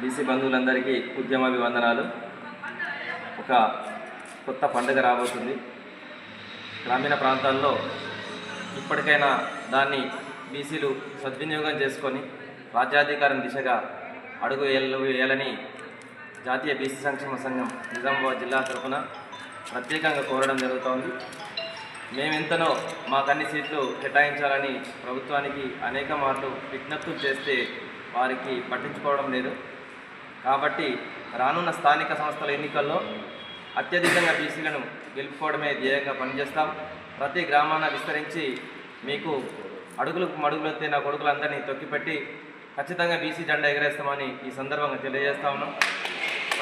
BC బంధువులందరికీ ఉద్యమాభివందనాలు. ఒక కొత్త పండుగ రాబోతుంది. గ్రామీణ ప్రాంతాల్లో ఇప్పటికైనా దాన్ని బీసీలు సద్వినియోగం చేసుకొని రాజ్యాధికారం దిశగా అడుగు వేయాలని జాతీయ బీసీ సంక్షేమ సంఘం నిజామాబాద్ జిల్లా తరఫున ప్రత్యేకంగా కోరడం జరుగుతోంది. మేమెంతనో మాకన్ని సీట్లు కేటాయించాలని ప్రభుత్వానికి అనేక మార్లు విజ్ఞప్తులు చేస్తే వారికి పట్టించుకోవడం లేదు. కాబట్టి రానున్న స్థానిక సంస్థల ఎన్నికల్లో అత్యధికంగా బీసీలను గెలుపుకోవడమే ధ్యేయంగా పనిచేస్తాం. ప్రతి గ్రామాన విస్తరించి మీకు అడుగులకు మడుగులెత్తే నా కొడుకులందరినీ తొక్కిపెట్టి ఖచ్చితంగా బీసీ జెండా ఎగరేస్తామని ఈ సందర్భంగా తెలియజేస్తా ఉన్నాం.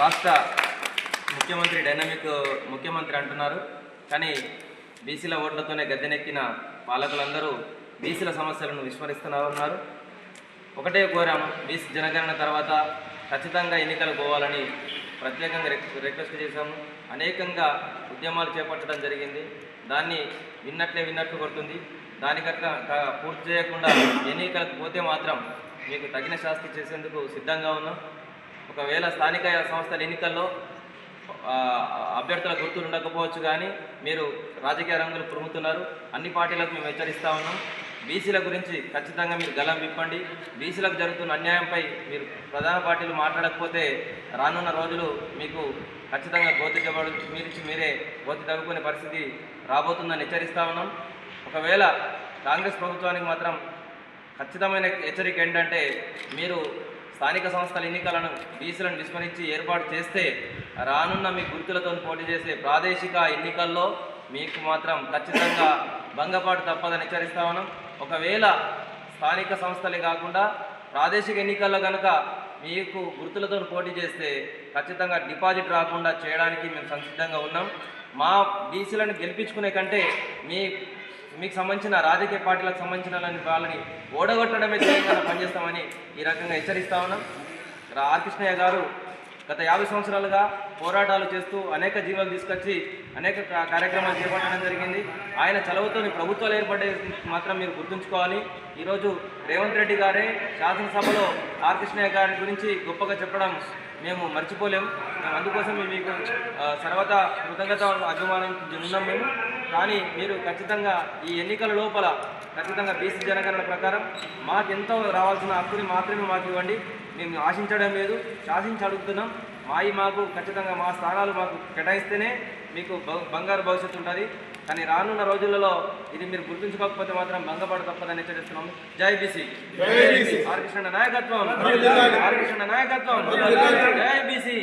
రాష్ట్ర ముఖ్యమంత్రి డైనమిక్ ముఖ్యమంత్రి అంటున్నారు. కానీ బీసీల ఓట్లతోనే గద్దెనెక్కిన పాలకులందరూ బీసీల సమస్యలను విస్మరిస్తున్నారు ఒకటే కోరాము బీసీ జనగణన తర్వాత ఖచ్చితంగా ఎన్నికలు పోవాలని ప్రత్యేకంగా రిక్వెస్ట్ చేశాము. అనేకంగా ఉద్యమాలు చేపట్టడం జరిగింది. దాన్ని విన్నట్లే విన్నట్లు కొడుతుంది. దానికట్లా పూర్తి చేయకుండా ఎన్నికలకు పోతే మాత్రం మీకు తగిన శాస్తి చేసేందుకు సిద్ధంగా ఉన్నాం. ఒకవేళ స్థానిక సంస్థల ఎన్నికల్లో అభ్యర్థుల గుర్తులు ఉండకపోవచ్చు కానీ మీరు రాజకీయ రంగులు పురుగుతున్నారు అన్ని పార్టీలకు మేము హెచ్చరిస్తా ఉన్నాం. బీసీల గురించి ఖచ్చితంగా మీరు గలం విప్పండి. బీసీలకు జరుగుతున్న అన్యాయంపై మీరు ప్రధాన పార్టీలు మాట్లాడకపోతే రానున్న రోజులు మీకు ఖచ్చితంగా గోతి జవాడు మీరిచ్చి మీరే గోతి తగ్గుకునే పరిస్థితి రాబోతుందని హెచ్చరిస్తా ఉన్నాం. ఒకవేళ కాంగ్రెస్ ప్రభుత్వానికి మాత్రం ఖచ్చితమైన హెచ్చరిక ఏంటంటే మీరు స్థానిక సంస్థల ఎన్నికలను బీసీలను విస్మరించి ఏర్పాటు చేస్తే రానున్న మీ గుర్తులతో పోటీ చేసే ప్రాదేశిక ఎన్నికల్లో మీకు మాత్రం ఖచ్చితంగా భంగపాటు తప్పదని హెచ్చరిస్తా ఉన్నాం. ఒకవేళ స్థానిక సంస్థలే కాకుండా ప్రాదేశిక ఎన్నికల్లో కనుక మీకు గుర్తులతో పోటీ చేస్తే ఖచ్చితంగా డిపాజిట్ రాకుండా చేయడానికి మేము సంసిద్ధంగా ఉన్నాం. మా బీసీలను గెలిపించుకునే కంటే మీ మీకు సంబంధించిన రాజకీయ పార్టీలకు సంబంధించిన వాళ్ళని- ఓడగొట్టడమే తెలంగాణ పనిచేస్తామని ఈ రకంగా హెచ్చరిస్తా ఉన్నాం. ఆర్కృష్ణయ్య గారు గత యాభై సంవత్సరాలుగా పోరాటాలు చేస్తూ అనేక జీవాలు తీసుకొచ్చి అనేక కార్యక్రమాలు చేపట్టడం జరిగింది. ఆయన చలవతో ప్రభుత్వాలు ఏర్పడే మాత్రం మీరు గుర్తుంచుకోవాలి. ఈరోజు రేవంత్ రెడ్డి గారే శాసనసభలో ఆర్ కృష్ణయ్య గారి గురించి గొప్పగా చెప్పడం మేము మర్చిపోలేము అందుకోసం మేము మీకు ఆ, సర్వదా కృతజ్ఞత అభిమానం ఉన్నాం మేము. కానీ మీరు ఖచ్చితంగా ఈ ఎన్నికల లోపల ఖచ్చితంగా బీసీ జనగణన ప్రకారం మాకెంతో రావాల్సిన హక్కుని మాత్రమే మాకు ఇవ్వండి. మేము ఆశించడం లేదు శాసించి అడుగుతున్నాం. మాయి మాకు ఖచ్చితంగా మా స్థానాలు మాకు కేటాయిస్తేనే మీకు బంగారు భవిష్యత్తు ఉంటుంది. కానీ రానున్న రోజులలో ఇది మీరు గుర్తుంచుకోకపోతే మాత్రం భంగపడ తప్పదని హెచ్చరిస్తున్నాం. జై బీసీ. ఆర్ కృష్ణ నాయకత్వం. ఆర్ కృష్ణ నాయకత్వం. జై బీసీ.